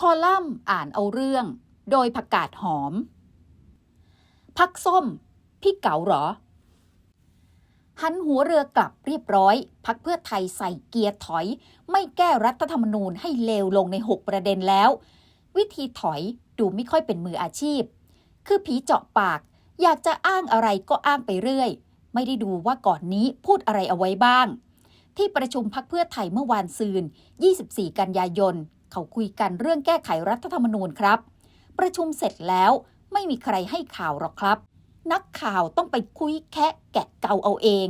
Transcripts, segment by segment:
คอลัมน์อ่านเอาเรื่อง โดยผักกาดหอม พักส้ม พี่เก๋าหรอ หันหัวเรือกลับเรียบร้อย พักเพื่อไทยใส่เกียร์ถอย ไม่แก้รัฐธรรมนูญให้เลวลงใน 6 ประเด็นแล้ว วิธีถอยดูไม่ค่อยเป็นมืออาชีพ คือผีเจาะปาก อยากจะอ้างอะไรก็อ้างไปเรื่อย ไม่ได้ดูว่าก่อนนี้พูดอะไรเอาไว้บ้างที่ประชุมพักเพื่อไทยเมื่อวานซืน 24 กันยายน เขาคุยกันเรื่องแก้ไขรัฐธรรมนูญครับ ประชุมเสร็จแล้วไม่มีใครให้ข่าวหรอกครับ นักข่าวต้องไปคุยแคะแกะเกาเอาเอง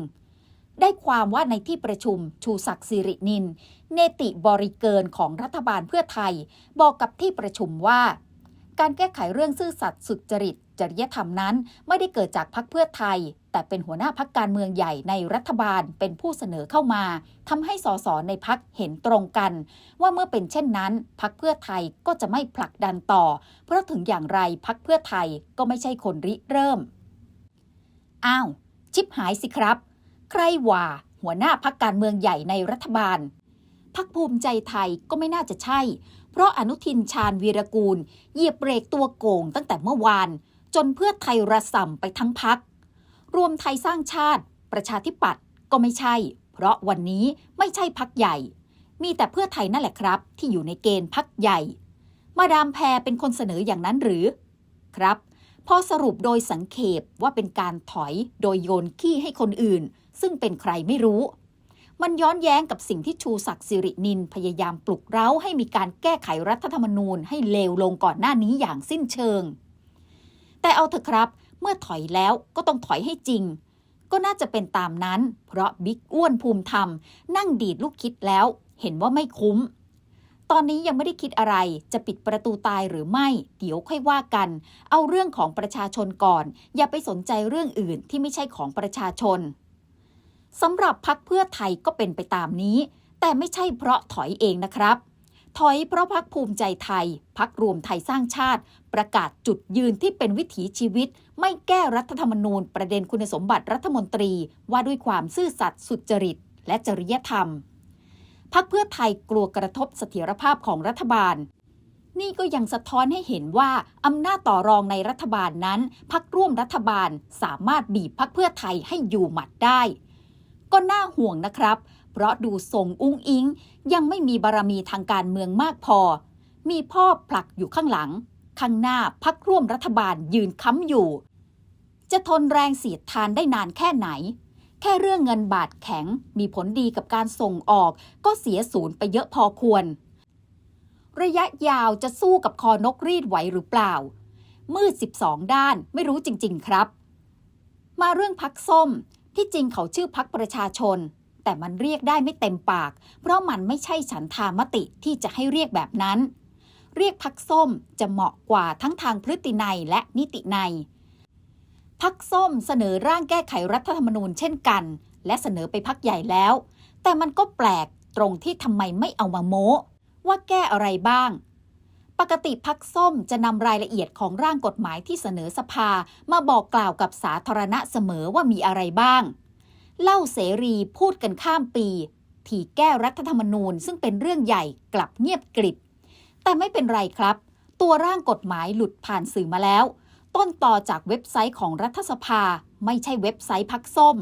ได้ความว่าในที่ประชุมชูศักดิ์สิรินิน เนติบริเกินของรัฐบาลเพื่อไทย บอกกับที่ประชุมว่า การแก้ไขเรื่องซื่อสัตย์สุจริตจริยธรรมนั้น ไม่ได้เกิดจากพักเพื่อไทย แต่เป็นหัวหน้าพักการเมืองใหญ่ในรัฐบาลเป็นผู้เสนอเข้ามาทำให้สสในพักเห็นตรงกัน ว่าเมื่อเป็นเช่นนั้น พักเพื่อไทยก็จะไม่ผลักดันต่อ เพราะถึงอย่างไรพักเพื่อไทยก็ไม่ใช่คนริเริ่ม อ้าว ชิบหายสิครับ ใครว่าหัวหน้าพักการเมืองใหญ่ในรัฐบาลพักภูมิใจไทยก็ไม่น่าจะใช่ เพราะอนุทินชาญวีรกูลเหยียบเบรกตัวโกงตั้งแต่เมื่อวาน จนเพื่อไทยระส่ำไปทั้งพัก รวมไทยสร้างชาติ ประชาธิปัตย์ก็ไม่ใช่ เพราะวันนี้ไม่ใช่พักใหญ่ มีแต่เพื่อไทยนั่นแหละครับ ที่อยู่ในเกณฑ์พักใหญ่ มาดามแพรเป็นคนเสนออย่างนั้นหรือ ครับพอสรุปโดยสังเขปว่าเป็นการถอยโดยโยนขี้ให้คนอื่น ซึ่งเป็นใครไม่รู้ มันย้อนแย้งกับสิ่งที่ชูศักดิ์สิรินินพยายามปลุกเร้าให้มีการแก้ไขรัฐธรรมนูญให้เลวลงก่อนหน้านี้อย่างสิ้นเชิง แต่เอาเถอะครับ เมื่อถอยแล้วก็ต้องถอยให้จริง ก็น่าจะเป็นตามนั้น เพราะบิ๊กอ้วนภูมิธรรม นั่งดีดลูกคิดแล้ว เห็นว่าไม่คุ้ม ตอนนี้ยังไม่ได้คิดอะไรจะปิดประตูตายหรือไม่ เดี๋ยวค่อยว่ากัน เอาเรื่องของประชาชนก่อน อย่าไปสนใจเรื่องอื่นที่ไม่ใช่ของประชาชนสำหรับพักเพื่อไทยก็เป็นไปตามนี้ แต่ไม่ใช่เพราะถอยเองนะครับ ถอยเพราะพักภูมิใจไทย พักรวมไทยสร้างชาติ ประกาศจุดยืนที่เป็นวิถีชีวิต ไม่แก้รัฐธรรมนูญ ประเด็นคุณสมบัติรัฐมนตรีว่าด้วยความซื่อสัตย์สุจริต และจริยธรรม พักเพื่อไทยกลัวกระทบเสถียรภาพของรัฐบาล นี่ก็ยังสะท้อนให้เห็นว่า อำนาจต่อรองในรัฐบาลนั้น พักร่วมรัฐบาลสามารถบีบพักเพื่อไทยให้อยู่หมัดได้ ก็น่าห่วงนะครับ เพราะดูทรงอุ้งอิง ยังไม่มีบารมีทางการเมืองมากพอ มีพ่อผลักอยู่ข้างหลัง ข้างหน้าพักร่วมรัฐบาลยืนค้ำอยู่ จะทนแรงเสียดทานได้นานแค่ไหน แค่เรื่องเงินบาทแข็งมีผลดีกับการส่งออก ก็เสียศูนย์ไปเยอะพอควร ระยะยาวจะสู้กับคอนกรีดไหวหรือเปล่า มืด 12 ด้านไม่รู้จริง ๆ ครับ มาเรื่องพักส้มที่จริงเขาชื่อพักประชาชน แต่มันเรียกได้ไม่เต็มปาก เพราะมันไม่ใช่ฉันทามติที่จะให้เรียกแบบนั้น เรียกพักส้มจะเหมาะกว่าทั้งทางพฤตินัยและนิตินัยพักส้มเสนอร่างแก้ไขรัฐธรรมนูญเช่นกัน และเสนอไปพักใหญ่แล้ว แต่มันก็แปลกตรงที่ทำไมไม่เอามาโม้ ว่าแก้อะไรบ้าง ปกติพักส้มจะนำรายละเอียดของร่างกฎหมายที่เสนอสภามาบอกกล่าวกับสาธารณะเสมอว่ามีอะไรบ้าง เล่าเสรีพูดกันข้ามปี ที่แก้รัฐธรรมนูญซึ่งเป็นเรื่องใหญ่กลับเงียบกริบ แต่ไม่เป็นไรครับ ตัวร่างกฎหมายหลุดผ่านสื่อมาแล้ว ต้นต่อจากเว็บไซต์ของรัฐสภาไม่ใช่เว็บไซต์พักส้ม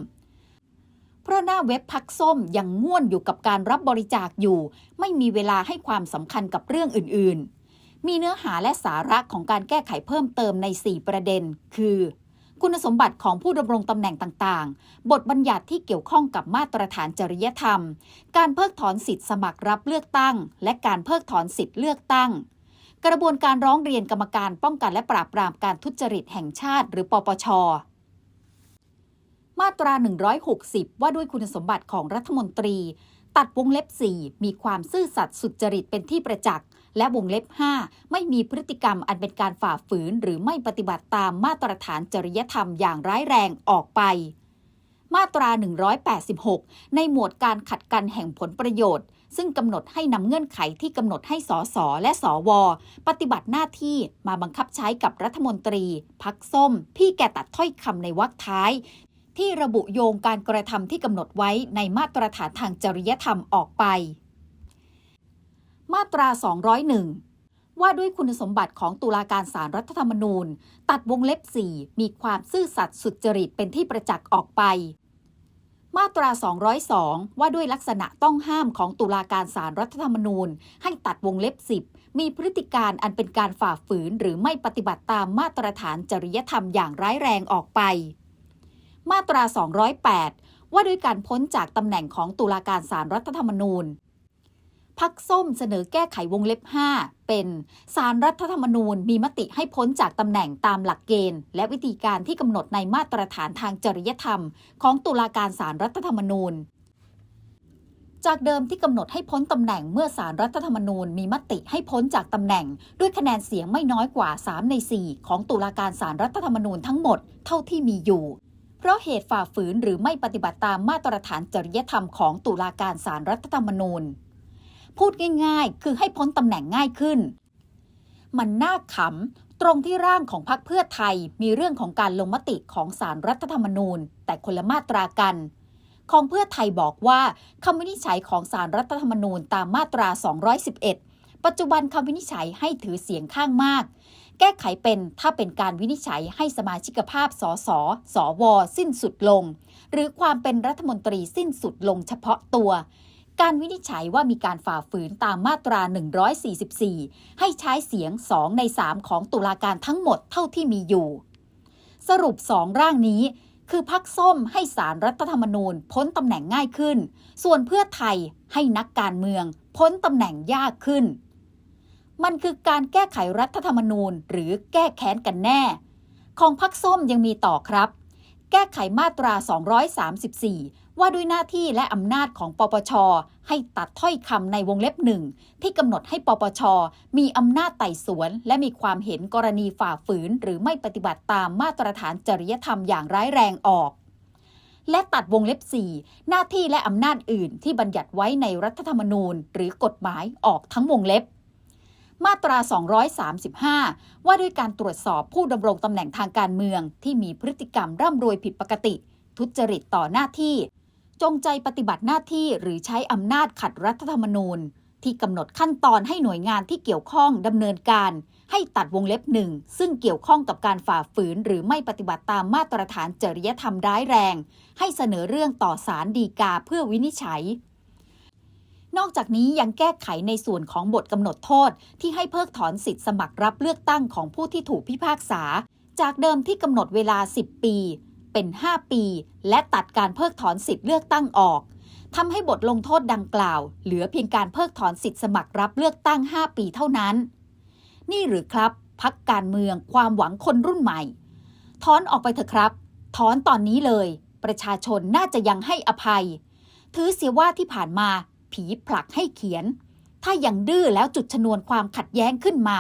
เพราะหน้าเว็บพักส้มยังง่วนอยู่กับการรับบริจาคอยู่ ไม่มีเวลาให้ความสำคัญกับเรื่องอื่น ๆ มีเนื้อหาและสาระของการแก้ไขเพิ่มเติมใน 4 ประเด็น คือ คุณสมบัติของผู้ดำรงตำแหน่งต่างๆ บทบัญญัติที่เกี่ยวข้องกับมาตรฐานจริยธรรม การเพิกถอนสิทธิสมัครรับเลือกตั้ง และการเพิกถอนสิทธิเลือกตั้ง กระบวนการร้องเรียนกรรมการป้องกันและปราบปรามการทุจริตแห่งชาติ หรือปปช มาตรา 160 ว่าด้วยคุณสมบัติของรัฐมนตรี ตัดวงเล็บ 4 มีความซื่อสัตย์สุจริตเป็นที่ประจักษ์ และวงเล็บ 5 ไม่มีพฤติกรรมอันเป็นการฝ่าฝืน หรือไม่ปฏิบัติตามมาตรฐานจริยธรรมอย่างร้ายแรงออกไป มาตรา 186 ในหมวดการขัดกันแห่งผลประโยชน์ ซึ่งกำหนดให้นำเงื่อนไขที่กำหนดให้สสและสว ปฏิบัติหน้าที่มาบังคับใช้กับรัฐมนตรี พักส้ม พี่แกตัดถ้อยคำในวรรคท้าย ที่ระบุโยงการกระทำที่กำหนดไว้ในมาตรฐานทางจริยธรรมออกไป มาตรา 201 ว่าด้วยคุณสมบัติของตุลาการศาลรัฐธรรมนูญ ตัดวงเล็บ 4 มีความซื่อสัตย์สุจริตเป็นที่ประจักษ์ออกไป มาตรา 202 ว่าด้วยลักษณะต้องห้ามของตุลาการศาลรัฐธรรมนูญ ให้ตัดวงเล็บ 10 มีพฤติการอันเป็นการฝ่าฝืนหรือไม่ปฏิบัติตามมาตรฐานจริยธรรมอย่างร้ายแรงออกไป มาตรา 208 ว่าด้วยการพ้นจากตำแหน่งของตุลาการศาลรัฐธรรมนูญพักส้มเสนอแก้ไขวงเล็บ 5 เป็นสารรัฐธรรมนูญมีมติให้พ้นจากตำแหน่งตามหลักเกณฑ์ และวิธีการที่กำหนดในมาตรฐานทางจริยธรรม ของตุลาการสารรัฐธรรมนูญ จากเดิมที่กำหนดให้พ้นตำแหน่งเมื่อสารรัฐธรรมนูญมีมติให้พ้นจากตำแหน่ง ด้วยคะแนนเสียงไม่น้อยกว่า 3 ใน 4 ของตุลาการสารรัฐธรรมนูญทั้งหมดเท่าที่มีอยู่ เพราะเหตุฝ่าฝืนหรือไม่ปฏิบัติตามมาตรฐานจริยธรรมของตุลาการสารรัฐธรรมนูญ พูดง่ายๆ คือให้พ้นตำแหน่งง่ายขึ้น มันน่าขำตรงที่ร่างของพรรคเพื่อไทยมีเรื่องของการลงมติของสารรัฐธรรมนูญ แต่คนละมาตรากัน ของเพื่อไทยบอกว่าคำวินิจฉัยของสารรัฐธรรมนูญตามมาตรา 211 ปัจจุบันคำวินิจฉัยให้ถือเสียงข้างมาก แก้ไขเป็นถ้าเป็นการวินิจฉัยให้สมาชิกภาพสสสว สิ้นสุดลง หรือความเป็นรัฐมนตรีสิ้นสุดลงเฉพาะตัว การวินิจฉัยว่ามีการฝ่าฝืนตามมาตรา 144 ให้ใช้เสียง 2 ใน 3 ของตุลาการทั้งหมดเท่าที่มีอยู่ สรุป 2 ร่างนี้คือพักส้มให้สารรัฐธรรมนูญพ้นตำแหน่งง่ายขึ้น ส่วนเพื่อไทยให้นักการเมือง พ้นตำแหน่งยากขึ้น มันคือการแก้ไขรัฐธรรมนูญ หรือแก้แค้นกันแน่ ของพักส้มยังมีต่อครับ แก้ไขมาตรา 234 ว่าด้วยหน้าที่และอำนาจของปปช ให้ตัดถ้อยคำในวงเล็บหนึ่งที่กำหนดให้ปปช มีอำนาจไต่สวน และมีความเห็นกรณีฝ่าฝืน หรือไม่ปฏิบัติตามมาตรฐานจริยธรรมอย่างร้ายแรงออกและตัดวงเล็บ 4 หน้าที่และอำนาจอื่นที่บัญญัติไว้ในรัฐธรรมนูญ หรือกฎหมายออกทั้งวงเล็บ มาตรา 235 ว่าด้วยการตรวจสอบผู้ดำรงตำแหน่งทางการเมือง ที่มีพฤติกรรมร่ำรวยผิดปกติ ทุจริตต่อหน้าที่ จงใจปฏิบัติหน้าที่หรือใช้อำนาจขัดรัฐธรรมนูญ ที่กำหนดขั้นตอนให้หน่วยงานที่เกี่ยวข้องดำเนินการ ให้ตัดวงเล็บหนึ่งซึ่งเกี่ยวข้องกับการฝ่าฝืน หรือไม่ปฏิบัติตามมาตรฐานจริยธรรมร้ายแรง ให้เสนอเรื่องต่อศาลฎีกาเพื่อวินิจฉัย นอกจากนี้ยังแก้ไขในส่วนของบทกำหนดโทษ ที่ให้เพิกถอนสิทธิสมัครรับเลือกตั้งของผู้ที่ถูกพิพากษา จากเดิมที่กำหนดเวลา 10 ปี เป็น 5 ปี และตัดการเพิกถอนสิทธิ์เลือกตั้งออกทำให้บทลงโทษดังกล่าว เหลือเพียงการเพิกถอนสิทธิสมัครรับเลือกตั้ง 5 ปีเท่านั้น นี่หรือครับพักการเมืองความหวังคนรุ่นใหม่ ถอนออกไปเถอะครับ ถอนตอนนี้เลย ประชาชนน่าจะยังให้อภัย ถือเสียว่าที่ผ่านมา ผีผลักให้เขียน ถ้ายังดื้อแล้วจุดชนวนความขัดแย้งขึ้นมา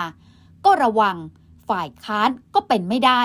ก็ระวังฝ่ายค้านก็เป็นไม่ได้